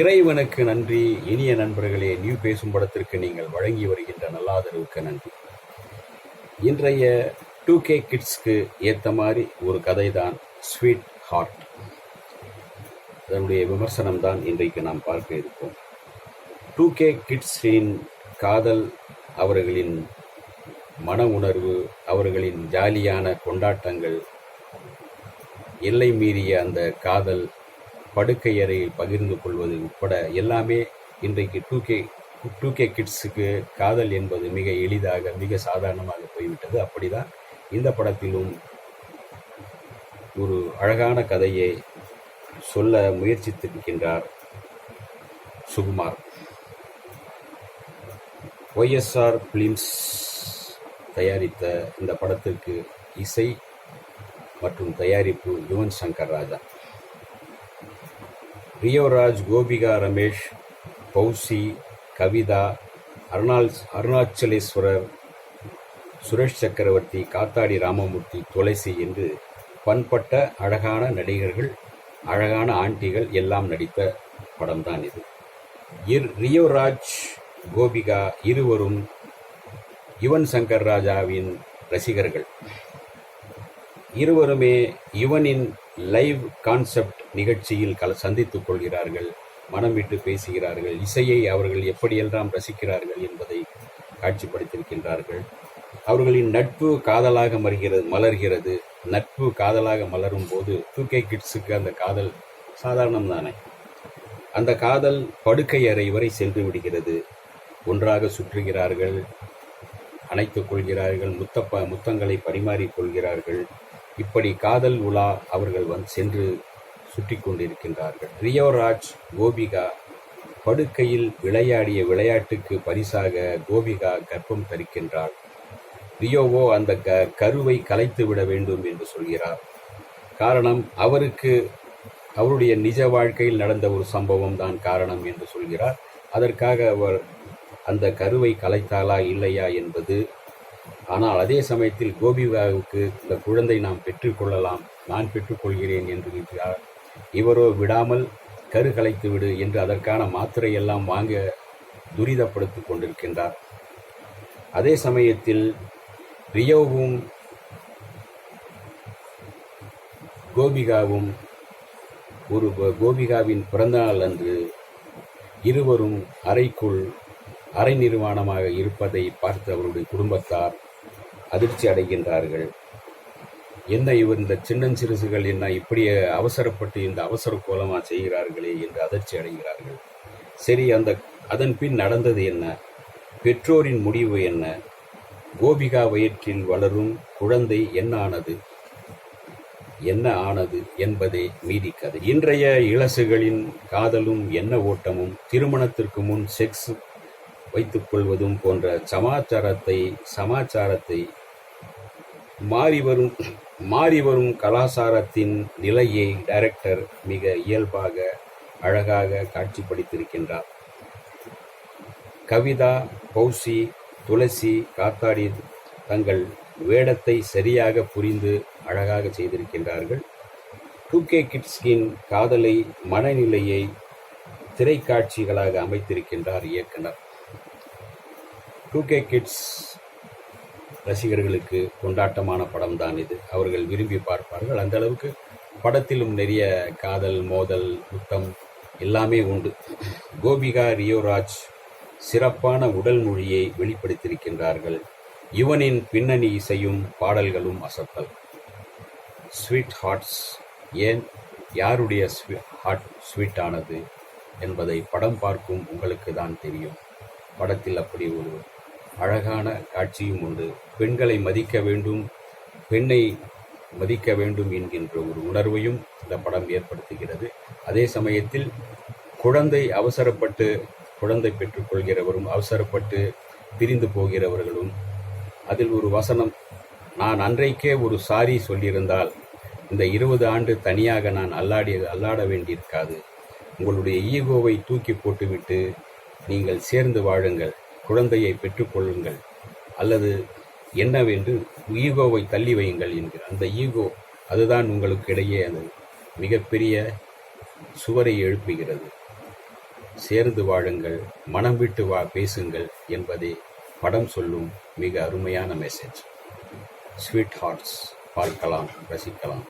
இறைவனுக்கு நன்றி. இனிய நண்பர்களே நியூ பேசும் படத்திற்கு நீங்கள் வழங்கி வருகின்ற நல்லாதரவுக்கு நன்றி. இன்றைய டூ கே கிட்ஸ்க்கு ஏற்ற மாதிரி ஒரு கதை தான் ஸ்வீட் ஹார்ட் அதனுடைய விமர்சனம் தான் இன்றைக்கு நாம் பார்க்க இருக்கோம் டூ கே கிட்ஸின் காதல் அவர்களின் மன உணர்வு அவர்களின் ஜாலியான கொண்டாட்டங்கள் எல்லை மீறிய அந்த காதல் படுக்கை அறையை பகிர்ந்து கொள்வது உட்பட எல்லாமே இன்றைக்கு டூ கே டூ கே கிட்ஸுக்கு காதல் என்பது மிக எளிதாக மிக சாதாரணமாக போய்விட்டது. அப்படிதான் இந்த படத்திலும் ஒரு அழகான கதையை சொல்ல முயற்சித்திருக்கின்றார் சுகுமார். ஒய்எஸ்ஆர் பிலிம்ஸ் தயாரித்த இந்த படத்திற்கு இசை மற்றும் தயாரிப்பு யுவன் சங்கர் ராஜா. ரியோராஜ் கோபிகா ரமேஷ் பௌசி கவிதா அருணால் அருணாச்சலேஸ்வரர் சுரேஷ் சக்கரவர்த்தி காத்தாடி ராமமூர்த்தி துளசி என்று பண்பட்ட அழகான நடிகர்கள் அழகான ஆண்டிகள் எல்லாம் நடித்த படம்தான் இது. இர் ரியோராஜ் கோபிகா இருவரும் யுவன் சங்கர் ராஜாவின் ரசிகர்கள். இருவருமே யுவனின் லைவ் கான்செப்ட் நிகழ்ச்சியில் கல சந்தித்துக் கொள்கிறார்கள் மனம் விட்டு பேசுகிறார்கள் இசையை அவர்கள் எப்படியெல்லாம் ரசிக்கிறார்கள் என்பதை காட்சிப்படுத்தியிருக்கின்றார்கள். அவர்களின் நட்பு காதலாக மறுகிறது மலர்கிறது. நட்பு காதலாக மலரும் போது டூ கிட்ஸுக்கு அந்த காதல் சாதாரணம் தானே அந்த காதல் படுக்கை அறை வரை சென்று விடுகிறது. ஒன்றாக சுற்றுகிறார்கள் அணைத்துக் கொள்கிறார்கள் முத்தப்ப முத்தங்களை பரிமாறிக் கொள்கிறார்கள். இப்படி காதல் உலா அவர்கள் வந்து சென்று சுற்றி கொண்டிருக்கின்றார்கள். ரியோராஜ் கோபிகா படுக்கையில் விளையாடிய விளையாட்டுக்கு பரிசாக கோபிகா கர்ப்பம் தரிக்கின்றாள். ரியோவோ அந்த க கருவை கலைத்து விட வேண்டும் என்று சொல்கிறார். காரணம் அவருக்கு அவருடைய நிஜ வாழ்க்கையில் நடந்த ஒரு சம்பவம் தான் காரணம் என்று சொல்கிறார். அதற்காக அவர் அந்த கருவை கலைத்தாளா இல்லையா என்பது ஆனால் அதே சமயத்தில் கோபிகாவுக்கு இந்த குழந்தை நாம் பெற்றுக்கொள்ளலாம் நான் பெற்றுக்கொள்கிறேன் என்று இருக்கிறார் இவரோ விடாமல் கரு கலைத்து விடு என்று அதற்கான மாத்திரையெல்லாம் வாங்க துரிதப்படுத்திக் கொண்டிருக்கின்றார். அதே சமயத்தில் ரியோவும் கோபிகாவும் ஒரு கோபிகாவின் பிறந்தநாள் அன்று இருவரும் அறைக்குள் அரை நிர்வாணமாக இருப்பதை பார்த்து அவருடைய குடும்பத்தார் அதிர்ச்சி அடைகின்றார்கள். என்ன இவர் இந்த சின்னஞ்சிறுசுகள் என்ன இப்படி அவசரப்பட்டு இந்த அவசர கோலமா செய்கிறார்களே என்று அதிர்ச்சி அடைகிறார்கள். சரி அந்த அதன் பின் நடந்தது என்ன? பெற்றோரின் முடிவு என்ன? கோபிகா வயிற்றில் வளரும் குழந்தை என்ன ஆனது என்ன ஆனது என்பதே மீதி கதை இன்றைய இளசுகளின் காதலும் என்ன ஓட்டமும்? திருமணத்திற்கு முன் செக்ஸ் வைத்துக் கொள்வதும் போன்ற சமாச்சாரத்தை சமாச்சாரத்தை மாறி மாறிவரும் மாறிவரும் கலாச்சாரத்தின் நிலையை டைரக்டர் மிக இயல்பாக அழகாக காட்சிப்படுத்தியிருக்கின்றார். கவிதா பௌசி துளசி காத்தாடி தங்கள் வேடத்தை சரியாக புரிந்து அழகாக செய்திருக்கின்றார்கள். டூ கே கிட்ஸ்கின் காதலை மனநிலையை திரைக்காட்சிகளாக அமைத்திருக்கின்றார் இயக்குனர். டூ கே கிட்ஸ் ரசிகர்களுக்கு கொண்டாட்டமான படம் தான் இது. அவர்கள் விரும்பி பார்ப்பார்கள். அந்த அளவுக்கு படத்திலும் நிறைய காதல் மோதல் குட்டம் எல்லாமே உண்டு. கோபிகா ரியோராஜ் சிறப்பான உடல் மொழியை வெளிப்படுத்தியிருக்கின்றார்கள். யுவனின் பின்னணி இசையும் பாடல்களும் அசத்தல். ஸ்வீட் ஹார்ட்ஸ் ஏன் யாருடைய ஹார்ட் ஸ்வீட் ஆனது என்பதை படம் பார்க்கும் உங்களுக்கு தான் தெரியும். படத்தில் அப்படி ஒரு அழகான காட்சியும் உண்டு. பெண்களை மதிக்க வேண்டும் பெண்ணை மதிக்க வேண்டும் என்கின்ற ஒரு உணர்வையும் இந்த படம் ஏற்படுத்துகிறது. அதே சமயத்தில் குழந்தை அவசரப்பட்டு குழந்தை பெற்றுக்கொள்கிறவரும் அவசரப்பட்டு பிரிந்து போகிறவர்களும் அதில் ஒரு வசனம் நான் அன்றைக்கே ஒரு சாரி சொல்லியிருந்தால் இந்த இருபது ஆண்டு தனியாக நான் அல்லாடி அல்லாட வேண்டியிருக்காது. உங்களுடைய ஈகோவை தூக்கி போட்டுவிட்டு நீங்கள் சேர்ந்து வாழுங்கள். குழந்தையை பெற்றுக்கொள்ளுங்கள். அல்லது என்னவென்று ஈகோவை தள்ளி வையுங்கள் என்கிற அந்த ஈகோ அதுதான் உங்களுக்கு இடையே அது மிகப்பெரிய சுவரை எழுப்புகிறது. சேர்ந்து வாழுங்கள் மனம் விட்டு வா பேசுங்கள் என்பதே படம் சொல்லும் மிக அருமையான மெசேஜ் ஸ்வீட் ஹார்ட்ஸ் பார்க்கலாம் ரசிக்கலாம்.